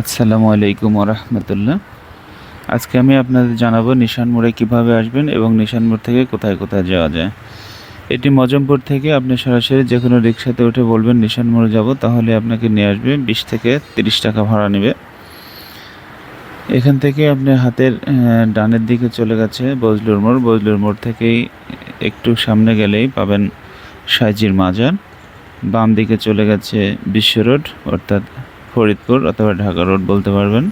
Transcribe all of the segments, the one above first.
আসসালামু আলাইকুম রহমতুল্লাহ। আজকে আমি আপনাদের জানাব নিশান মোড়ে কীভাবে আসবেন এবং নিশান মোড় থেকে কোথায় কোথায় যাওয়া যায়। এটি মজমপুর থেকে আপনি সরাসরি যে কোনো রিক্সাতে উঠে বলবেন, নিশান মোড়ে যাব, তাহলে আপনাকে নিয়ে আসবে বিশ থেকে তিরিশ টাকা ভাড়া নেবে। এখান থেকে আপনি হাতের ডানের দিকে চলে গেছে বজলুর মোড়। বজলুর মোড় থেকেই একটু সামনে গেলেই পাবেন সাইজির মাজার। বাম দিকে চলে গেছে বিশ্ব রোড, অর্থাৎ ফরিদপুর অথবা ঢাকা রোড বলতে পারবেন।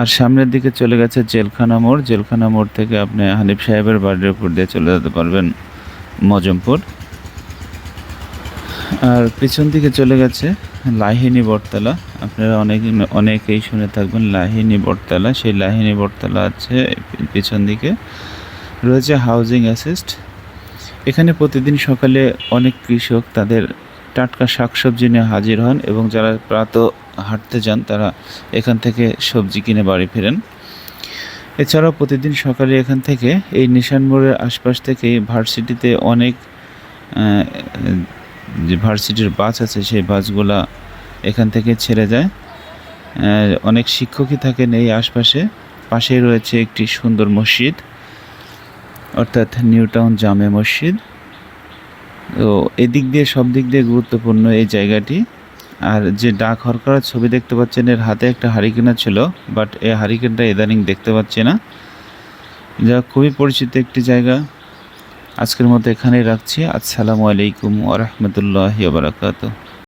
আর সামনের দিকে চলে গেছে জেলখানা মোড়। জেলখানা মোড় থেকে আপনি হানিফ সাহেবের বাড়ির উপর দিয়ে চলে যেতে পারবেন মজমপুর। আর পিছন দিকে চলে গেছে লাহিনী বটতলা। আপনারা অনেক অনেকেই শুনে থাকবেন লাহিনী বটতলা। সেই লাহিনী বটতলা আছে পিছন দিকে। রয়েছে হাউজিং অ্যাসিস্ট এখানে প্রতিদিন সকালে অনেক কৃষক তাদের টাটকা শাকসবজি নিয়ে হাজির হন এবং যারা প্রাত হাঁটতে যান, তারা এখান থেকে সবজি কিনে বাড়ি ফেরেন। এছাড়াও প্রতিদিন সকালে এখান থেকে এই নিশান মোড়ের আশপাশ থেকে ভার্সিটিতে অনেক যে ভার্সিটির বাস আছে, সেই বাসগুলা এখান থেকে ছেড়ে যায়। অনেক শিক্ষকই থাকেন এই আশপাশে। পাশেই রয়েছে একটি সুন্দর মসজিদ, অর্থাৎ নিউ টাউন জামে মসজিদ। তো এদিক দিয়ে, সব দিক দিয়ে গুরুত্বপূর্ণ এই জায়গাটি। আর যে ডাক হরকরার ছবি দেখতে পাচ্ছেন, এর হাতে একটা হারিকেনা ছিল, বাট এই হারিকেনটা ইদানিং দেখতে পাচ্ছি না। যা খুবই পরিচিত একটি জায়গা। আজকের মতো এখানেই রাখছি। আসসালামু আলাইকুম ওরহমতুল্লাহ বারাকাতুহ।